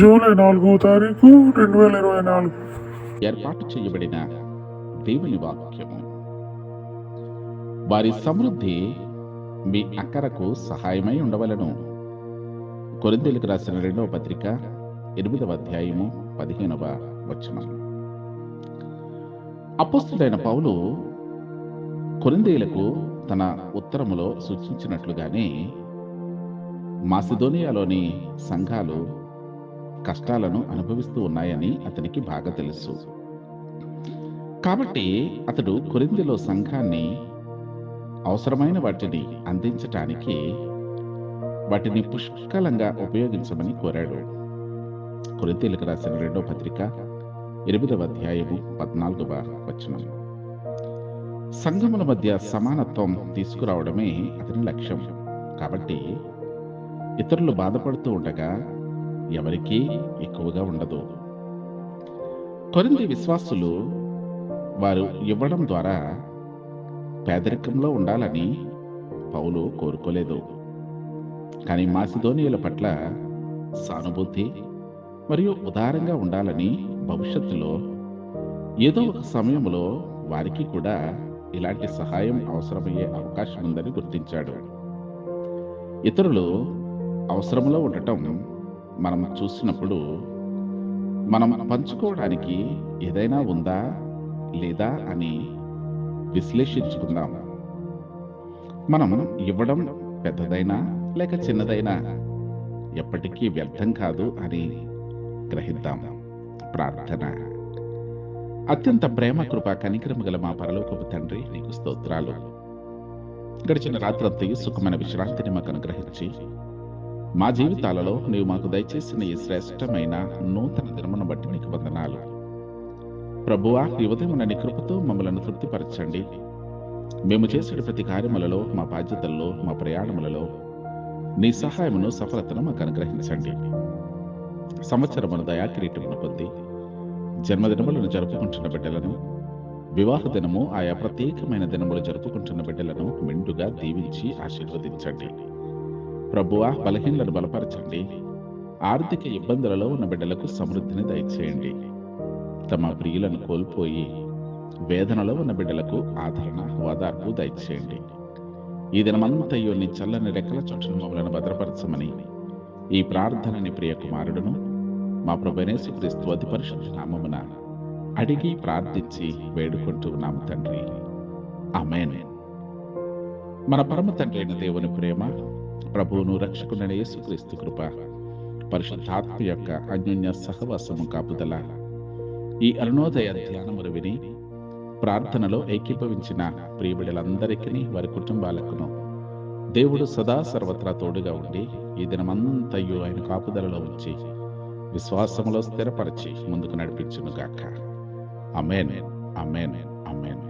July నాలుగో తారీఖు రెండు వేల ఇరవై నాలుగు. ఏర్పాటు చేయబడిన దేవుని వాక్యము వారి సమృద్ధి మీ అక్కరకు సహాయమై ఉండవలను. కొరిందేలకు రాసిన రెండవ పత్రిక ఎనిమిదవ అధ్యాయము పదిహేనవ వచనం. అపోస్తుడైన పౌలు కొరిందేలకు తన ఉత్తరములో సూచించినట్లుగానే మాసిదోనియాలోని సంఘాలు కష్టాలను అనుభవిస్తూ ఉన్నాయని అతనికి బాగా తెలుసు. కాబట్టి అతడు కొరిందిలో సంఘాన్ని అవసరమైన వాటిని అందించటానికి వాటిని పుష్కలంగా ఉపయోగించమని కోరాడు. కొరింతీలకు రాసిన రెండో పత్రిక ఎనిమిదవ అధ్యాయము పద్నాలుగవ వచనం. సంఘముల మధ్య సమానత్వం తీసుకురావడమే అతని లక్ష్యం. కాబట్టి ఇతరులు బాధపడుతూ ఉండగా ఎవరికీ ఎక్కువగా ఉండదు. కొరింది విశ్వాసులు వారు ఇవ్వడం ద్వారా పేదరికంలో ఉండాలని పౌలు కోరుకోలేదు. కానీ మాసిధోనియుల పట్ల సానుభూతి మరియు ఉదారంగా ఉండాలని భవిష్యత్తులో ఏదో ఒక సమయంలో వారికి కూడా ఇలాంటి సహాయం అవసరమయ్యే అవకాశం ఉందని గుర్తించాడు. ఇతరులు అవసరంలో ఉండటం మనం చూసినప్పుడు మనం పంచుకోవడానికి ఏదైనా ఉందా లేదా అని విశ్లేషించుకుందాం. మనం ఇవ్వడం పెద్దదైనా లేక చిన్నదైనా ఎప్పటికీ వ్యర్థం కాదు అని గ్రహిద్దాం. ప్రార్థన. అత్యంత ప్రేమ కృప కనికరము గల మా పరలోకపు తండ్రి నీకు స్తోత్రాలు. గడిచిన రాత్రంతయు సుఖమైన విశ్రాంతిని మాకు అనుగ్రహించి మా జీవితాలలో నీవు మాకు దయచేసిన ఈ శ్రేష్టమైన నూతన దినమును బట్టి నీకు వందనాలు. ప్రభువా ఈ ఉదయం కృపతో మమ్మలను తృప్తిపరచండి. మేము చేసే ప్రతి కార్యములలో మా బాధ్యతల్లో మా ప్రయాణములలో నీ సహాయమును సఫలతను మాకు అనుగ్రహించండి. సంవత్సరమును దయా కిరీటమును పొంది జన్మదినములను జరుపుకుంటున్న బిడ్డలను వివాహ దినము ఆయా ప్రత్యేకమైన దినములు జరుపుకుంటున్న బిడ్డలను మెండుగా దీవించి ఆశీర్వదించండి. ప్రభువా బలహీనలను బలపరచండి. ఆర్థిక ఇబ్బందులలో ఉన్న బిడ్డలకు సమృద్ధిని దయచేయండి. తమ ప్రియులను కోల్పోయి వేదనలో ఉన్న బిడ్డలకు ఆదరణ ఓదార్పు దయచేయండి. ఈ దినమంతయ్యో నీ చల్లని రెక్కల చోటును మమ్మలను భద్రపరచమని ఈ ప్రార్థనని ప్రియ కుమారుడును మా ప్రభునేసు క్రీస్తు అతి పరిశుద్ధ నామమున అడిగి ప్రార్థించి వేడుకుంటూ ఉన్నాము తండ్రి. ఆమెన్. మన పరమ తండ్రి అయిన దేవుని ప్రేమ ప్రభువును రక్షకుడైన యేసుక్రీస్తు కృప పరిశుద్ధాత్మ యొక్క అన్యోన్య సహవాసము కాపుదల. ఈ అరుణోదయ ధ్యానములు విని ప్రార్థనలో ఏకీభవించిన ప్రియబిడలందరికీ వారి కుటుంబాలకును దేవుడు సదా సర్వత్రా తోడుగా ఉండి ఈ దినమంతయు ఆయన కాపుదలలో ఉంచి విశ్వాసములో స్థిరపరిచి ముందుకు నడిపించును గాక అమేన్ అమేన్ అమేన్